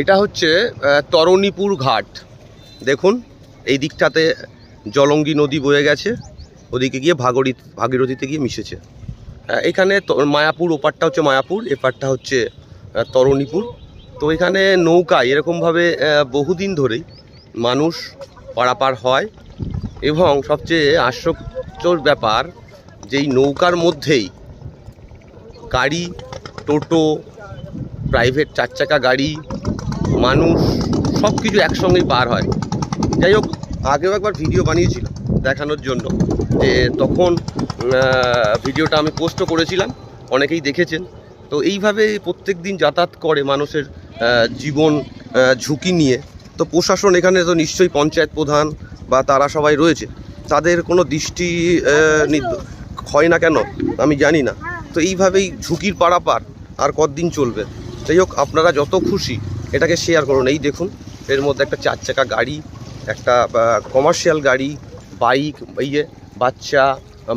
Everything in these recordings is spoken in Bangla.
এটা হচ্ছে তরণীপুর ঘাট। দেখুন, এই দিকটাতে জলঙ্গি নদী বয়ে গেছে, ওদিকে গিয়ে ভাগরী, ভাগীরথীতে গিয়ে মিশেছে। এখানে মায়াপুর, ওপারটা হচ্ছে মায়াপুর, এপারটা হচ্ছে তরণীপুর। তো এখানে নৌকায় এরকমভাবে বহুদিন ধরেই মানুষ পারাপার হয় এবং সবচেয়ে আশ্চর্যর ব্যাপার, যেই নৌকার মধ্যেই গাড়ি, টোটো প্রাইভেট চার চাকা গাড়ি, মানুষ সব কিছু একসঙ্গেই পার হয়। যাই হোক, আগেও একবার ভিডিও বানিয়েছিলাম দেখানোর জন্য। যে তখন ভিডিওটা আমি পোস্টও করেছিলাম, অনেকেই দেখেছেন। তো এইভাবে প্রত্যেক দিন যাতায়াত করে মানুষের জীবন ঝুঁকি নিয়ে। তো প্রশাসন এখানে তো নিশ্চয়ই পঞ্চায়েত প্রধান বা তারা সবাই রয়েছে। তাদের কোনো দৃষ্টি হয় না কেন? আমি জানি না। তো এইভাবেই ঝুঁকির পারাপার আর কতদিন চলবে? যাই হোক, আপনারা যত খুশি এটাকে শেয়ার করুন। এই দেখুন, এর মধ্যে একটা চার চাকা গাড়ি, একটা কমার্শিয়াল গাড়ি বাইক ইয়ে বাচ্চা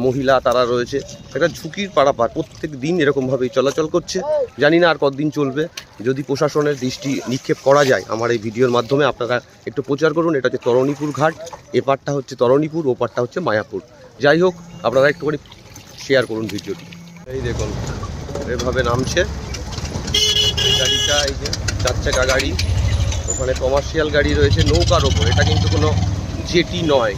মহিলা তারা রয়েছে। একটা ঝুঁকির পারাপার, প্রত্যেক দিন এরকমভাবেই চলাচল করছে। জানি না আর কতদিন চলবে। যদি প্রশাসনের দৃষ্টি নিক্ষেপ করা যায় আমার এই ভিডিওর মাধ্যমে, আপনারা একটু প্রচার করুন। এটা হচ্ছে তরণীপুর ঘাট, এপারটা হচ্ছে তরণীপুর, ওপারটা হচ্ছে মায়াপুর। যাই হোক, আপনারা একটুখানি শেয়ার করুন ভিডিওটি। এই দেখুন, এভাবে নামছে। গাড়িটা এই যে চার চাকা গাড়ি, ওখানে কমার্শিয়াল গাড়ি রয়েছে, নৌকার ওপর। এটা কিন্তু কোনো জেটি নয়।